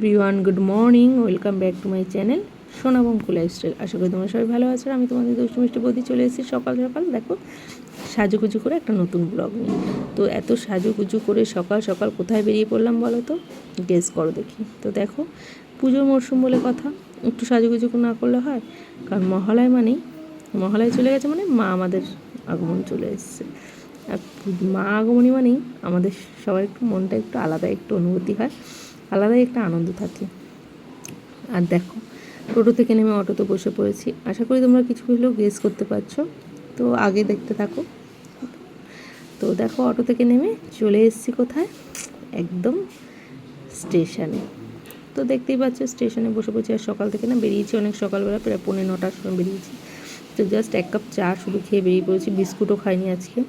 Everyone, good morning, welcome back to my channel সোনাবঙ্কু lifestyle. আশা করি তোমরা সবাই ভালো আছো। আমি তোমাদের দুষ্টু মিষ্টি বদি চলে এসেছি সকাল সকাল। দেখো, সাজুগুজু করে একটা নতুন ব্লগ নিয়ে। তো এত সাজুগুজু করে সকাল সকাল কোথায় বেরিয়ে পড়লাম বলো তো? গেস করো দেখি। তো দেখো, পুজোর মরশুম বলে কথা। একটু সাজুগুজু না করলে হয়। কারণ মহালয় মানেই, মহালয় চলে গেছে মানে মা আমাদের আগমন চলে এসছে। আর মা আগমনী মানেই আমাদের সবার একটু মনটা একটু আলাদা, একটু অনুভূতি হয়। আলাদাই একটা আনন্দ থাকে। আর দেখো, টোটো থেকে নেমে অটোতে বসে পড়েছি। আশা করি তোমরা কিছু হলেও গেস করতে পারছ। তো আগে দেখতে থাকো। তো দেখো, অটো থেকে নেমে চলে এসেছি কোথায়? একদম স্টেশনে। তো দেখতেই পাচ্ছ, স্টেশনে বসে বসে আর সকাল থেকে না বেরিয়েছি অনেক সকালবেলা, প্রায় পৌনে নটার সময় বেরিয়েছি। তো জাস্ট এক কাপ চা শুধু খেয়ে বেরিয়ে পড়েছি। বিস্কুটও খাইনি আজকে।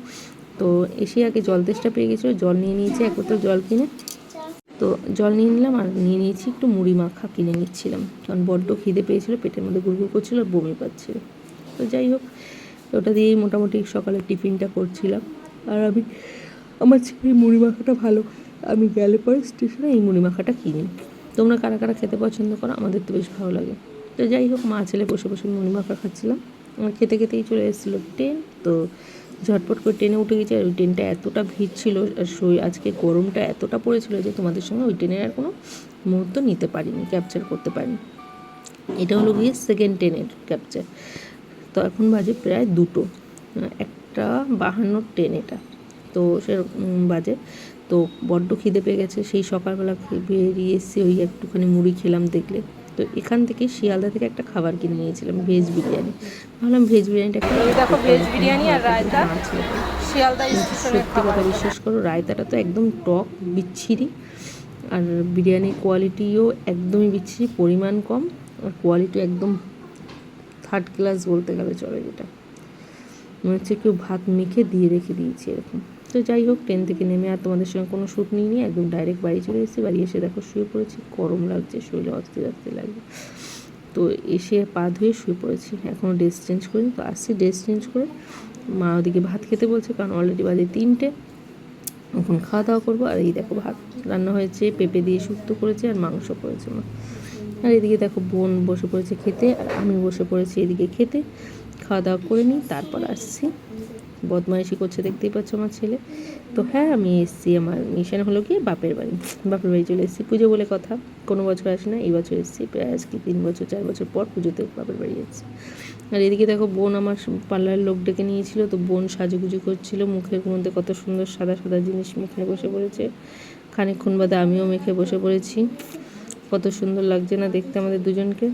তো এসে আগে জল তেষ্টা পেয়ে গেছিল জল নিয়ে নিয়েছি এক বোতল জল কিনে। তো জল নিয়ে নিলাম আর নিয়ে নিয়েছি একটু মুড়ি মাখা কিনে নিচ্ছিলাম। কারণ বড্ড খিদে পেয়েছিল, পেটের মধ্যে গুড়গুড় করছিল আর বমি পাচ্ছিল। তো যাই হোক ওটা দিয়েই মোটামুটি সকালে টিফিনটা করছিলাম। আর আমি, আমার ছেলে মুড়ি মাখাটা ভালো, আমি গেলে পরে স্টেশনে এই মুড়ি মাখাটা কিনি। তোমরা কারা কারা খেতে পছন্দ করো, আমাদের তো বেশ ভালো লাগে। তো যাই হোক, মা ছেলে বসে বসে মুড়ি মাখা খাচ্ছিলাম। আমার খেতে খেতেই চলে এসেছিল ট্রেন, তো ঝটপট করে ট্রেনে উঠে গেছি আর ওই ট্রেনটা এতটা ভিড় ছিল আর আজকে গরমটা এতটা পড়েছিল যে তোমাদের সঙ্গে ওই ট্রেনের আর কোনো মুহূর্ত নিতে পারিনি ক্যাপচার করতে পারিনি। এটা হলো গিয়ে সেকেন্ড ট্রেনের ক্যাপচার তো এখন বাজে প্রায় দুটো একটা বাহান্নর ট্রেন এটা। তো সে বাজে। তো বড্ড খিদে পেয়ে গেছে, সেই সকালবেলা বেরিয়ে এসেছি ওই একটুখানি মুড়ি খেলাম দেখলে। তো এখান থেকে শিয়ালদা থেকে একটা খাবার কিনে নিয়েছিলাম ভেজ বিরিয়ানি। ভাবলাম ভেজ বিরিয়ানিটা দেখো ভেজ বিরিয়ানি আর রায়তা। শিয়ালদা স্টেশনের কথা বিশ্বাস করো রায়তাটা তো একদম টক বিচ্ছিরি। আর বিরিয়ানির কোয়ালিটিও একদমই বিচ্ছিরি পরিমাণ কম আর কোয়ালিটি একদম থার্ড ক্লাস বলতে গেলে চলে যেটা। মনে হচ্ছে কেউ ভাত মেখে দিয়ে রেখে দিয়েছে এরকম। তো যাই হোক, ট্রেন থেকে নেমে আর তোমাদের সঙ্গে কোনো শ্যুট নিইনি, একদম ডাইরেক্ট বাড়ি চলে এসেছি। বাড়ি এসে দেখো শুয়ে পড়েছি, গরম লাগছে, শরীরে অস্থির অস্থির লাগছে। তো এসে পা ধুয়ে শুয়ে পড়েছি, এখনও ড্রেস চেঞ্জ করিনি, তো আসছি ড্রেস চেঞ্জ করে। মা ওদিকে ভাত খেতে বলছে, কারণ অলরেডি বাজে তিনটে। এখন খাওয়া দাওয়া করব, আর এই দেখো ভাত রান্না হয়েছে, পেঁপে দিয়ে শুক্তো করেছে আর মাংস করেছে মা। আর এদিকে দেখো বোন বসে পড়েছে খেতে, আর আমি বসে পড়েছি এদিকে খেতে। খাওয়া দাওয়া করে নিই, তারপর আসছি। বদমাইশি করছে, দেখতেই পাচ্ছ আমার ছেলে। তো হ্যাঁ আমি এসেছি আমার মিশন হলো কি বাপের বাড়ি। বাপের বাড়ি চলে এসেছি, পুজো বলে কথা। কোনো বছর আসি না, এই বছর এসেছি, প্রায় আজকে তিন বছর, চার বছর পর পুজোতে বাপের বাড়ি এসেছি আর এদিকে দেখো, বোন আমার পার্লারের লোক ডেকে নিয়েছিল, তো বোন সাজুগুজু করছিল, মুখের মধ্যে কত সুন্দর সাদা সাদা জিনিস মেখে বসে পড়েছে। খানিকক্ষণ বাদে আমিও মেখে বসে পড়েছি। কত সুন্দর লাগছে না দেখতে আমাদের দুজনকে।